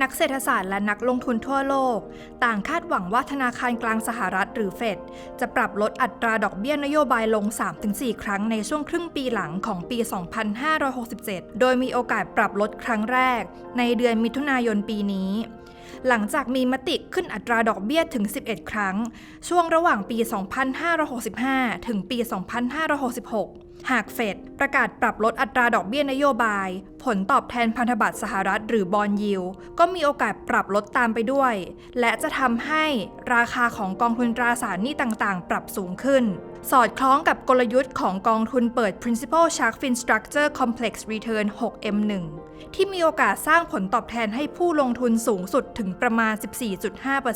นักเศรษฐศาสตร์และนักลงทุนทั่วโลก ต่างคาดหวังว่าธนาคารกลางสหรัฐหรือเฟดจะปรับลดอัตราดอกเบี้ยนโยบายลง 3-4 ครั้งในช่วงครึ่งปีหลังของปี 2567 โดยมีโอกาสปรับลดครั้งแรก ในเดือนมิถุนายนปีนี้ หลังจากมีมติขึ้นอัตราดอกเบี้ยถึง 11 ครั้ง ช่วงระหว่างปี 2565 ถึงปี 2566 หากเฟดประกาศปรับลดอัตราดอกเบี้ยนโยบาย ผลตอบแทนพันธบัตรสหรัฐหรือบอลยิวก็มีโอกาสปรับลดตามไปด้วย และจะทำให้ราคาของกองทุนตราสารหนี้ต่างๆ ปรับสูงขึ้น สอดคล้องกับกลยุทธ์ของกองทุนเปิด Principal Shark Fin Structure Complex Return 6M1 ที่มีโอกาสสร้างผลตอบแทนให้ผู้ลงทุนสูงสุดถึงประมาณ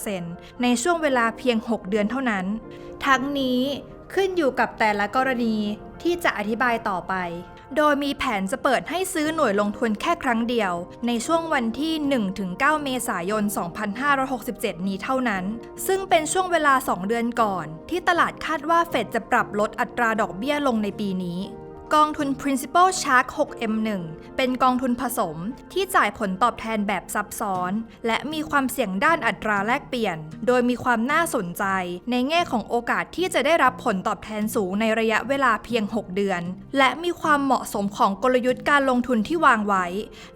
14.5%ในช่วงเวลาเพียง 6 เดือนเท่านั้น ทั้งนี้ขึ้นอยู่กับแต่ละกรณี ที่จะอธิบายต่อไป โดยมีแผนจะเปิดให้ซื้อหน่วยลงทุนแค่ครั้งเดียว ในช่วงวันที่ 1-9 เมษายน 2567 นี้เท่านั้น ซึ่งเป็นช่วงเวลา 2 เดือนก่อน ที่ตลาดคาดว่าเฟดจะปรับลดอัตราดอกเบี้ยลงในปีนี้ กองทุน Principal Shark 6M1 เป็นกองทุนผสมที่จ่ายผลตอบแทนแบบซับซ้อน และมีความเสี่ยงด้านอัตราแลกเปลี่ยน โดยมีความน่าสนใจ ในแง่ของโอกาสที่จะได้รับผลตอบแทนสูงในระยะเวลาเพียง 6 เดือน และมีความเหมาะสมของกลยุทธ์การลงทุนที่วางไว้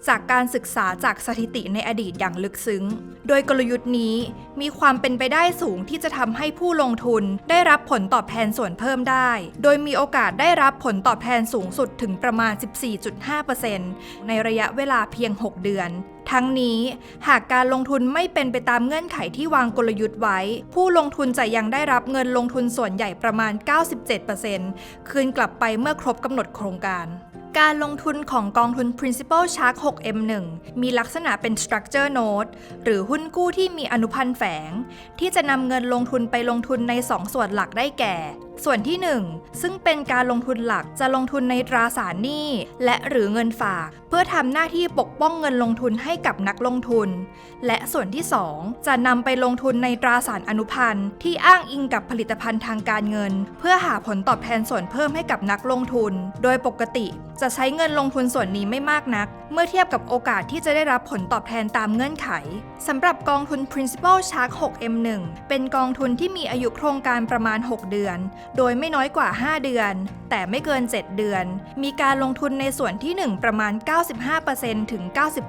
จากการศึกษาจากสถิติในอดีตอย่างลึกซึ้ง โดยกลยุทธ์นี้มีความเป็นไปได้สูงที่จะทำให้ผู้ลงทุนได้รับผลตอบแทนส่วนเพิ่มได้ โดยมีโอกาสได้รับผลตอบแทนสูงสุดถึงประมาณ 14.5%ในระยะเวลาเพียง 6 เดือน ทั้งนี้หากการลงทุนไม่เป็นไปตามเงื่อนไขที่วางกลยุทธ์ไว้ ผู้ลงทุนจะยังได้รับเงินลงทุนส่วนใหญ่ประมาณ 97%คืนกลับไปเมื่อครบกำหนดโครงการการลงทุนของกองทุน Principal Shark 6M1 มีลักษณะเป็น Structure Note หรือหุ้นกู้ที่มีอนุพันธ์แฝง ที่จะนำเงินลงทุนไปลงทุนใน 2 ส่วนหลักได้แก่ ส่วนที่ 1 ซึ่งเป็นการลงทุนหลักจะลงทุนในตราสารหนี้ และหรือเงินฝาก เพื่อทำหน้าที่ปกป้องเงินลงทุนให้กับนักลงทุน และส่วนที่ 2 จะนำไปลงทุนในตราสารอนุพันธ์ที่อ้างอิงกับผลิตภัณฑ์ทางการเงิน เพื่อหาผลตอบแทนส่วนเพิ่มให้กับนักลงทุน โดยปกติจะใช้เงินลงทุนส่วนนี้ไม่มากนัก เมื่อเทียบกับโอกาสที่จะได้รับผลตอบแทนตามเงื่อนไขสำหรับกองทุน Principal Shark 6M1 เป็นกองทุนที่มีอายุโครงการประมาณ 6 เดือน โดยไม่น้อยกว่า 5 เดือน แต่ไม่เกิน 7 เดือน มีการลงทุนในส่วนที่ 1 ประมาณ 95%ถึง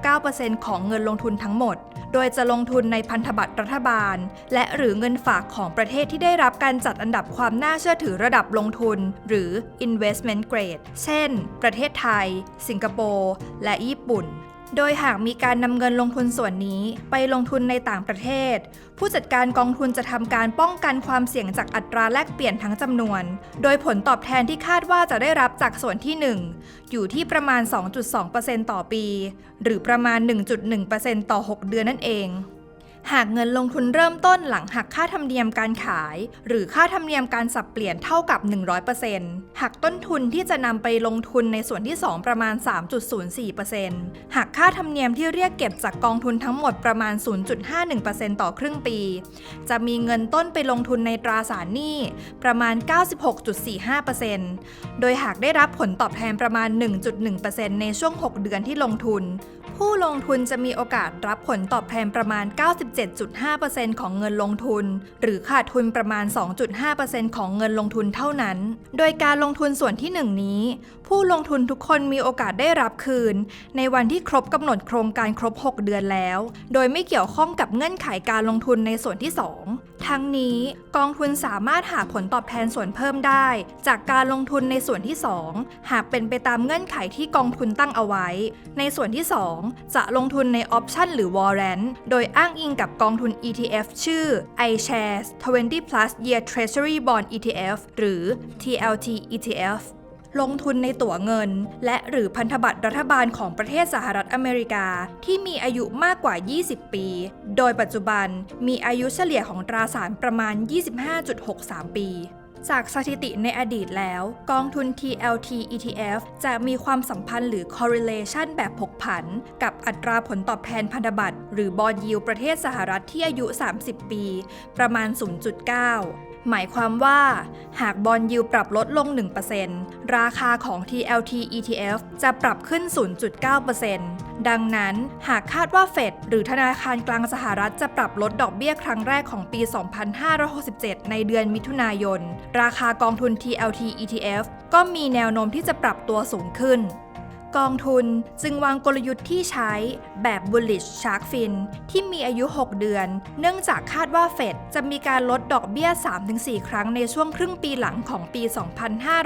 99%ของเงินลงทุนทั้งหมด โดยจะลงทุนในพันธบัตรรัฐบาล และหรือเงินฝากของประเทศที่ได้รับการจัดอันดับความน่าเชื่อถือระดับลงทุน หรือ investment grade เช่น ประเทศไทย สิงคโปร์ และญี่ปุ่น โดยหากมีการนำเงินลงทุนส่วนนี้ไปลงทุนในต่างประเทศ ผู้จัดการกองทุนจะทำการป้องกันความเสี่ยงจากอัตราแลกเปลี่ยนทั้งจำนวน โดยผลตอบแทนที่คาดว่าจะได้รับจากส่วนที่ 1 อยู่ที่ประมาณ 2.2%ต่อปี หรือประมาณ 1.1%ต่อ 6 เดือนนั่นเอง หากเงินลงทุนเริ่มต้นหลังหักค่าธรรมเนียมการขาย หรือค่าธรรมเนียมการสับเปลี่ยนเท่ากับ 100%หักต้นทุนที่จะนำไปลงทุนในส่วนที่ 2 ประมาณ 3.04%หักค่าธรรมเนียมที่เรียกเก็บจากกองทุนทั้งหมดประมาณ 0.51%ต่อครึ่งปี จะมีเงินต้นไปลงทุนในตราสารหนี้ประมาณ 96.45%โดยหากได้รับผลตอบแทนประมาณ 1.1%ในช่วง 6 เดือนที่ลงทุน ผู้ลงทุนจะมีโอกาสรับผลตอบแทนประมาณ 97.5%ของเงินลงทุน หรือขาดทุนประมาณ 2.5%ของเงินลงทุนเท่านั้น โดยการลงทุนส่วนที่ 1 นี้ ผู้ลงทุนทุกคนมีโอกาสได้รับคืน ในวันที่ครบกำหนดโครงการครบ 6 เดือนแล้ว โดยไม่เกี่ยวข้องกับเงื่อนไขการลงทุนในส่วนที่ 2 ทั้งนี้กองทุนสามารถหาผลตอบแทนส่วนเพิ่มได้ จากการลงทุนในส่วนที่ 2 หากเป็นไปตามเงื่อนไขที่กองทุนตั้งเอาไว้ ในส่วนที่ 2 จะลงทุนในออปชันหรือ warrant โดยอ้างอิงกับกองทุน ETF ชื่อ iShares 20 plus Year Treasury Bond ETF หรือ TLT ETF ลงทุนในตั๋วเงิน และหรือพันธบัตรรัฐบาลของประเทศสหรัฐอเมริกา ที่มีอายุมากกว่า 20 ปี โดยปัจจุบันมีอายุเฉลี่ยของตราสารประมาณ 25.63 ปีจากสถิติในอดีตแล้ว กองทุน TLT ETF จะมีความสัมพันธ์หรือ correlation แบบผกผัน กับอัตราผลตอบแทนพันธบัตรหรือบอลยิวประเทศสหรัฐที่อายุ 30 ปี ประมาณ 0.9 หมายความว่า หากบอลยิวปรับลดลง 1%ราคาของ TLT ETF จะปรับขึ้น 0.9%ดังนั้นหากคาดว่าเฟดหรือธนาคารกลางสหรัฐจะปรับลดดอกเบี้ยครั้งแรกของปี 2567 ในเดือนมิถุนายน ราคากองทุน TLT ETF ก็มีแนวโน้มที่จะปรับตัวสูงขึ้น กองทุนจึงวางกลยุทธ์ที่ใช้แบบ bullish shark fin ที่มีอายุ 6 เดือน เนื่องจากคาดว่าเฟดจะมีการลดดอกเบี้ย 3-4 ครั้งในช่วงครึ่งปีหลังของปี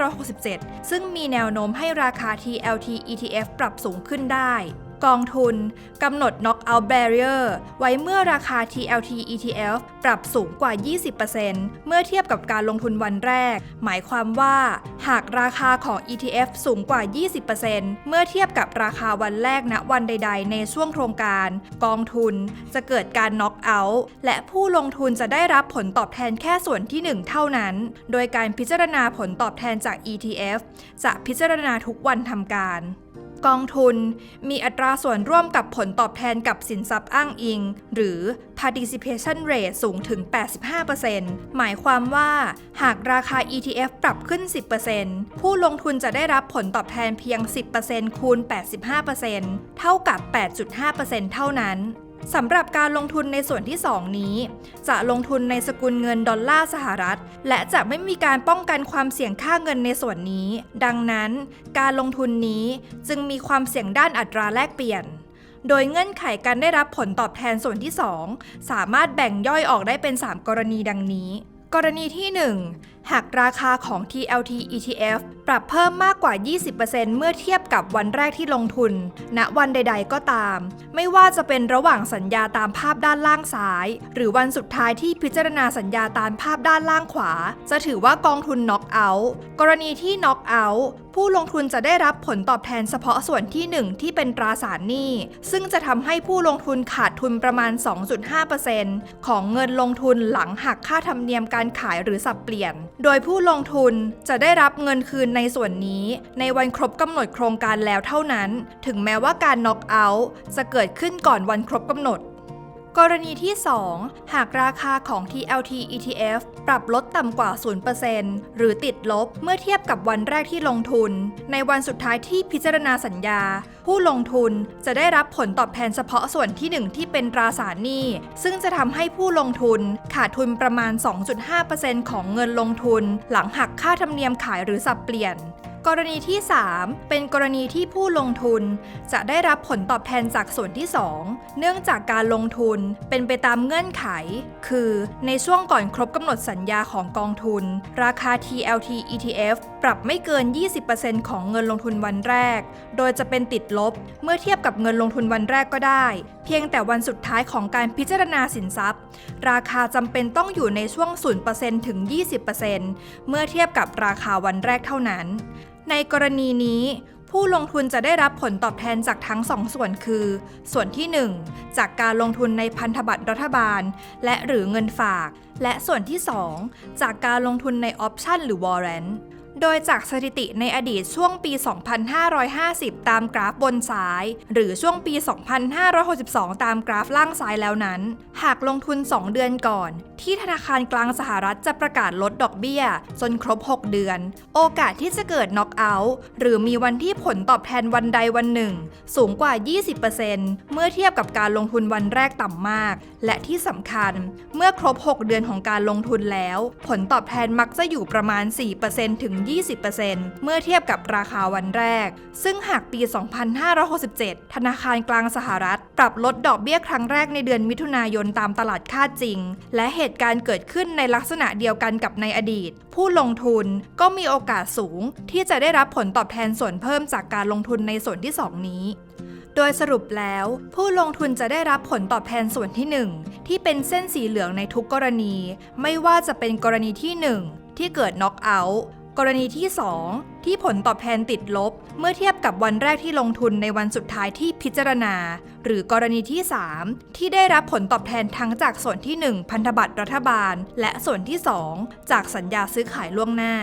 2567 ซึ่งมีแนวโน้มให้ราคา TLT ETF ปรับสูงขึ้นได้ กองทุนกำหนด knockout barrier ไว้เมื่อราคา TLT ETF ปรับสูงกว่า 20%เมื่อเทียบกับการลงทุนวันแรก หมายความว่า หากราคาของ ETF สูงกว่า 20%เมื่อเทียบกับราคาวันแรกณวันใด ๆ ในช่วงโครงการ กองทุนจะเกิดการ knock out และผู้ลงทุนจะได้รับผลตอบแทนแค่ส่วนที่ 1 เท่านั้น โดยการพิจารณาผลตอบแทนจาก ETF จะพิจารณาทุกวันทำการ กองทุน มีอัตราส่วนร่วมกับผลตอบแทนกับสินทรัพย์อ้างอิง หรือ participation rate สูงถึง 85%หมายความว่า หากราคา ETF ปรับขึ้น 10%ผู้ลงทุนจะได้รับผลตอบแทนเพียง 10%คูณ 85%เท่ากับ 8.5%เท่านั้น สำหรับการลงทุนในส่วนที่ 2 นี้ จะลงทุนในสกุลเงินดอลลาร์สหรัฐ และจะไม่มีการป้องกันความเสี่ยงค่าเงินในส่วนนี้ ดังนั้น การลงทุนนี้จึงมีความเสี่ยงด้านอัตราแลกเปลี่ยน โดยเงื่อนไขการได้รับผลตอบแทนส่วนที่ 2 สามารถแบ่งย่อยออกได้เป็น 3 กรณีดังนี้ กรณีที่ 1 หากราคาของ TLT ETF ปรับเพิ่มมากกว่า 20%เมื่อเทียบกับวันแรกที่ลงทุน ณ วันใด ๆ ก็ตาม ไม่ว่าจะเป็นระหว่างสัญญาตามภาพด้านล่างซ้าย หรือวันสุดท้ายที่พิจารณาสัญญาตามภาพด้านล่างขวา จะถือว่ากองทุน knock out กรณีที่ knock out ผู้ลงทุนจะได้รับผลตอบแทนเฉพาะส่วนที่ 1 ที่เป็นตราสารหนี้ ซึ่งจะทำให้ผู้ลงทุนขาดทุนประมาณ 2.5%ของเงินลงทุนหลังหักค่าธรรมเนียมการขายหรือสับเปลี่ยนโดยผู้ลงทุนจะได้รับเงินคืนในส่วนนี้ ในวันครบกำหนดโครงการแล้วเท่านั้น ถึงแม้ว่าการ knock out จะเกิดขึ้นก่อนวันครบกำหนดกรณีที่ 2 หากราคาของ TLT ETF ปรับลดต่ำกว่า 0%หรือติดลบเมื่อเทียบกับวันแรกที่ลงทุน ในวันสุดท้ายที่พิจารณาสัญญา ผู้ลงทุนจะได้รับผลตอบแทนเฉพาะส่วนที่ 1 ที่เป็นตราสารหนี้ ซึ่งจะทำให้ผู้ลงทุนขาดทุนประมาณ 2.5%ของเงินลงทุน หลังหักค่าธรรมเนียมขายหรือสับเปลี่ยนกรณีที่ 3 เป็นกรณีที่ผู้ลงทุน จะได้รับผลตอบแทนจากส่วนที่ 2 เนื่องจากการลงทุนเป็นไปตามเงื่อนไข คือในช่วงก่อนครบกำหนดสัญญาของกองทุน ราคา TLT ETF ปรับไม่เกิน 20%ของเงินลงทุนวันแรก โดยจะเป็นติดลบ เมื่อเทียบกับเงินลงทุนวันแรกก็ได้ เพียงแต่วันสุดท้ายของการพิจารณาสินทรัพย์ ราคาจำเป็นต้องอยู่ในช่วง 0%ถึง 20%เมื่อเทียบกับราคาวันแรกเท่านั้น ในกรณีนี้ผู้ลงทุนจะได้รับผลตอบแทนจากทั้งสองส่วนคือ ส่วนที่ 1 จากการลงทุนในพันธบัตรรัฐบาล และหรือเงินฝาก และส่วนที่ 2 จากการลงทุนในออปชันหรือวอร์เรนต์ โดยจากสถิติในอดีตช่วงปี 2550 ตามกราฟบนซ้าย หรือช่วงปี 2562 ตามกราฟล่างซ้ายแล้วนั้น หากลงทุน 2 เดือนก่อน ที่ธนาคารกลางสหรัฐจะประกาศลดดอกเบี้ย จนครบ 6 เดือน โอกาสที่จะเกิดน็อกเอาท์หรือมีวันที่ผลตอบแทนวันใดวันหนึ่ง สูงกว่า 20%เมื่อเทียบกับการลงทุนวันแรกต่ำมาก และที่สำคัญ เมื่อครบ 6 เดือนของการลงทุนแล้ว ผลตอบแทนมักจะอยู่ประมาณ 4%ถึง20%เมื่อเทียบกับราคาวันแรก ซึ่งหากปี 2567 ธนาคารกลางสหรัฐ ปรับลดดอกเบี้ยครั้งแรกในเดือนมิถุนายนตามตลาดคาดจริง และเหตุการณ์เกิดขึ้นในลักษณะเดียวกันกับในอดีต ผู้ลงทุนก็มีโอกาสสูง ที่จะได้รับผลตอบแทนส่วนเพิ่มจากการลงทุนในส่วนที่ 2 นี้โดยสรุปแล้ว ผู้ลงทุนจะได้รับผลตอบแทนส่วนที่ 1 ที่เป็นเส้นสีเหลืองในทุกกรณี ไม่ว่าจะเป็นกรณีที่ 1 ที่เกิดน็อกเอาท์ กรณีที่ 2 ที่ผลตอบแทนติดลบ เมื่อเทียบกับวันแรกที่ลงทุนในวันสุดท้ายที่พิจารณา หรือกรณีที่ 3 ที่ได้รับผลตอบแทนทั้งจากส่วนที่ 1 พันธบัตรรัฐบาล และส่วนที่ 2 จากสัญญาซื้อขายล่วงหน้า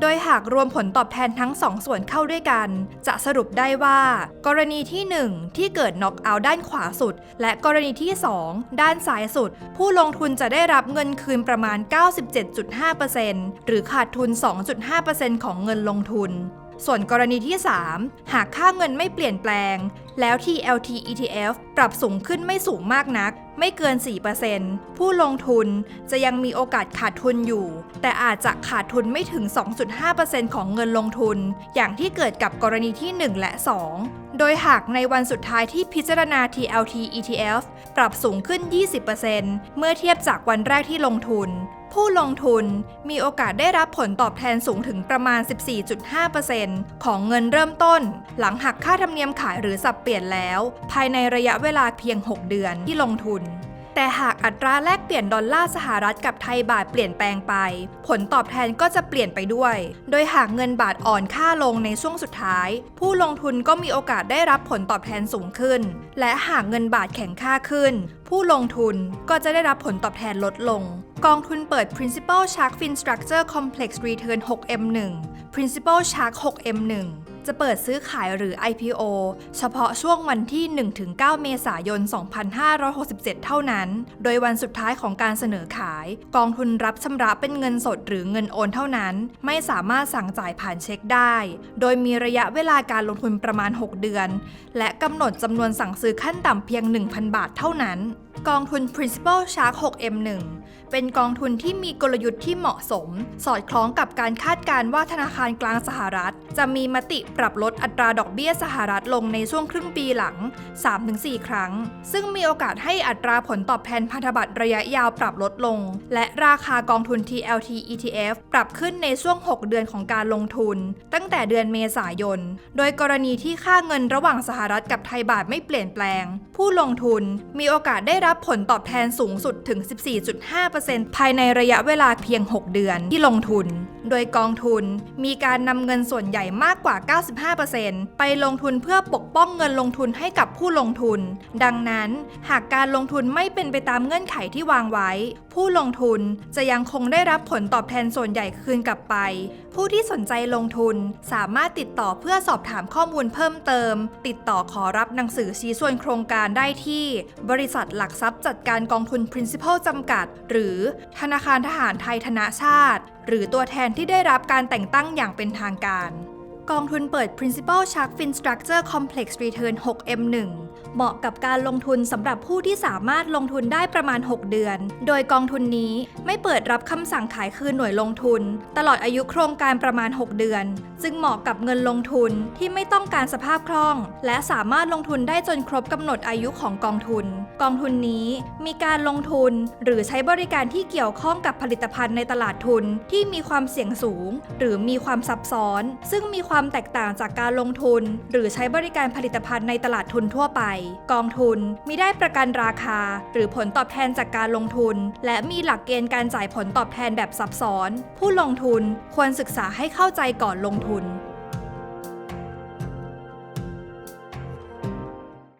โดยหากรวมผลตอบแทนทั้งสองส่วนเข้าด้วยกัน จะสรุปได้ว่า กรณีที่ 1 ที่เกิดน็อกเอาท์ด้านขวาสุด และกรณีที่ 2 ด้านซ้ายสุด ผู้ลงทุนจะได้รับเงินคืนประมาณ 97.5%หรือขาดทุน 2.5%ของเงินลงทุน ส่วนกรณีที่ 3 หากค่าเงินไม่เปลี่ยนแปลง แล้ว TLT ETF ปรับสูงขึ้นไม่สูงมากนัก ไม่เกิน 4%ผู้ลงทุนจะยังมีโอกาสขาดทุนอยู่ แต่อาจจะขาดทุนไม่ถึง 2.5%ของเงินลงทุน อย่างที่เกิดกับกรณีที่ 1 และ 2 โดยหากในวันสุดท้ายที่พิจารณา TLT ETF ปรับสูงขึ้น 20%เมื่อเทียบจากวันแรกที่ลงทุน ผู้ลงทุนมีโอกาสได้รับผลตอบแทนสูงถึงประมาณ 14.5%ของเงินเริ่มต้น หลังหักค่าธรรมเนียมขายหรือสับเปลี่ยนแล้ว ภายในระยะเวลาเพียง 6 เดือนที่ลงทุน แต่หากอัตราแลกเปลี่ยนดอลลาร์สหรัฐกับไทยบาทเปลี่ยนแปลงไป ผลตอบแทนก็จะเปลี่ยนไปด้วย โดยหากเงินบาทอ่อนค่าลงในช่วงสุดท้าย ผู้ลงทุนก็มีโอกาสได้รับผลตอบแทนสูงขึ้น และหากเงินบาทแข็งค่าขึ้น ผู้ลงทุนก็จะได้รับผลตอบแทนลดลง กองทุนเปิด Principal Shark Fin Structure Complex Return 6M1 Principal Shark 6M1 จะเปิดซื้อขายหรือ IPO เฉพาะช่วงวันที่ 1-9 เมษายน 2567 เท่านั้น โดยวันสุดท้ายของการเสนอขาย กองทุนรับชำระเป็นเงินสดหรือเงินโอนเท่านั้น ไม่สามารถสั่งจ่ายผ่านเช็คได้ โดยมีระยะเวลาการลงทุนประมาณ 6 เดือน และกำหนดจำนวนสั่งซื้อขั้นต่ำเพียง 1,000 บาทเท่านั้น กองทุน Principal Shark 6M1 เป็นกองทุนที่มีกลยุทธ์ที่เหมาะสม สอดคล้องกับการคาดการณ์ว่าธนาคารกลางสหรัฐ จะมีมติปรับลดอัตราดอกเบี้ยสหรัฐลงในช่วงครึ่งปีหลัง 3-4 ครั้ง ซึ่งมีโอกาสให้อัตราผลตอบแทนพันธบัตรระยะยาวปรับลดลง และราคากองทุน TLT ETF ปรับขึ้นในช่วง 6 เดือนของการลงทุน ตั้งแต่เดือนเมษายน โดยกรณีที่ค่าเงินระหว่างสหรัฐกับไทยบาทไม่เปลี่ยนแปลง ผู้ลงทุนมีโอกาสได้รับผลตอบแทนสูงสุดถึง 14.5%ภายในระยะเวลาเพียง 6 เดือนที่ลงทุนโดยกองทุนมีการนำเงินส่วนใหญ่มากกว่า 95%ไปลงทุนเพื่อปกป้องเงินลงทุนให้กับผู้ลงทุน ดังนั้นหากการลงทุนไม่เป็นไปตามเงื่อนไขที่วางไว้ ผู้ลงทุนจะยังคงได้รับผลตอบแทนส่วนใหญ่คืนกลับไป ผู้ที่สนใจลงทุนสามารถติดต่อเพื่อสอบถามข้อมูลเพิ่มเติม ติดต่อขอรับหนังสือชี้ส่วนโครงการได้ที่ บริษัทหลักทรัพย์จัดการกองทุน Principal จำกัด หรือ ธนาคารทหารไทยธนาชาติ หรือตัวแทนที่ได้รับการแต่งตั้งอย่างเป็นทางการ กองทุนเปิด Principal Shark Fin Structure Complex Return 6M1 เหมาะกับการลงทุนสำหรับผู้ที่สามารถลงทุนได้ประมาณ 6 เดือน โดยกองทุนนี้ไม่เปิดรับคำสั่งขายคืนหน่วยลงทุน ตลอดอายุโครงการประมาณ 6 เดือนจึงเหมาะกับเงินลงทุนที่ไม่ต้องการสภาพคล่อง และสามารถลงทุนได้จนครบกำหนดอายุของกองทุน กองทุนนี้มีการลงทุนหรือใช้บริการที่เกี่ยวข้องกับผลิตภัณฑ์ในตลาดทุนที่มีความเสี่ยงสูง หรือมีความซับซ้อน ซึ่งมีความแตกต่างจากการลงทุน หรือใช้บริการผลิตภัณฑ์ในตลาดทุนทั่วไป กองทุนมิได้ประกันราคา หรือผลตอบแทนจากการลงทุน และมีหลักเกณฑ์การจ่ายผลตอบแทนแบบซับซ้อน ผู้ลงทุนควรศึกษาให้เข้าใจก่อนลงทุน